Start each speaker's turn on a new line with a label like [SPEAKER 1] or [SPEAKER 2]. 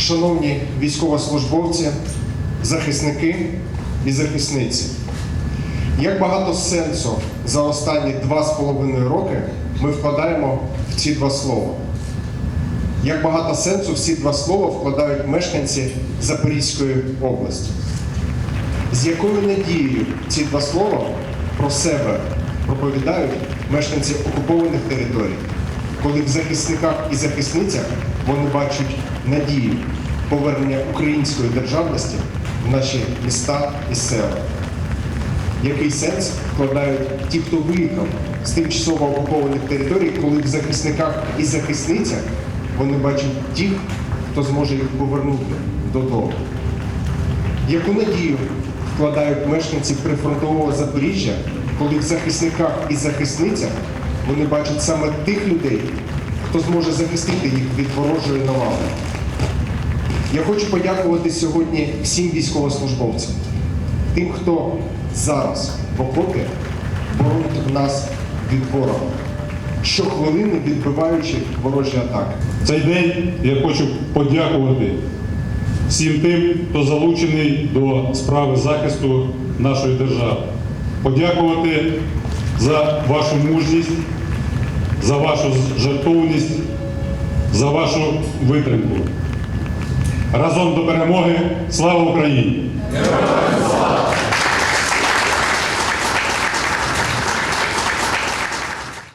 [SPEAKER 1] шановні військовослужбовці, захисники і захисниці. Як багато сенсу за останні два з половиною роки ми вкладаємо в ці два слова? Як багато сенсу в ці два слова вкладають мешканці Запорізької області? З якою надією ці два слова про себе проповідають мешканці окупованих територій, коли в захисниках і захисницях вони бачать надію повернення української державності в наші міста і села? Який сенс вкладають ті, хто виїхав з тимчасово окупованих територій, коли в захисниках і захисницях вони бачать тих, хто зможе їх повернути додому? Яку надію вкладають мешканці прифронтового Запоріжжя, коли в захисниках і захисницях вони бачать саме тих людей, хто зможе захистити їх від ворожої навали? Я хочу подякувати сьогодні всім військовослужбовцям, тим, хто зараз в окопі боронить нас від ворога, щохвилини відбиваючи ворожі атаки.
[SPEAKER 2] Цей день я хочу подякувати всім тим, хто залучений до справи захисту нашої держави. Подякувати за вашу мужність, за вашу жертовність, за вашу витримку. Разом до перемоги. Слава Україні!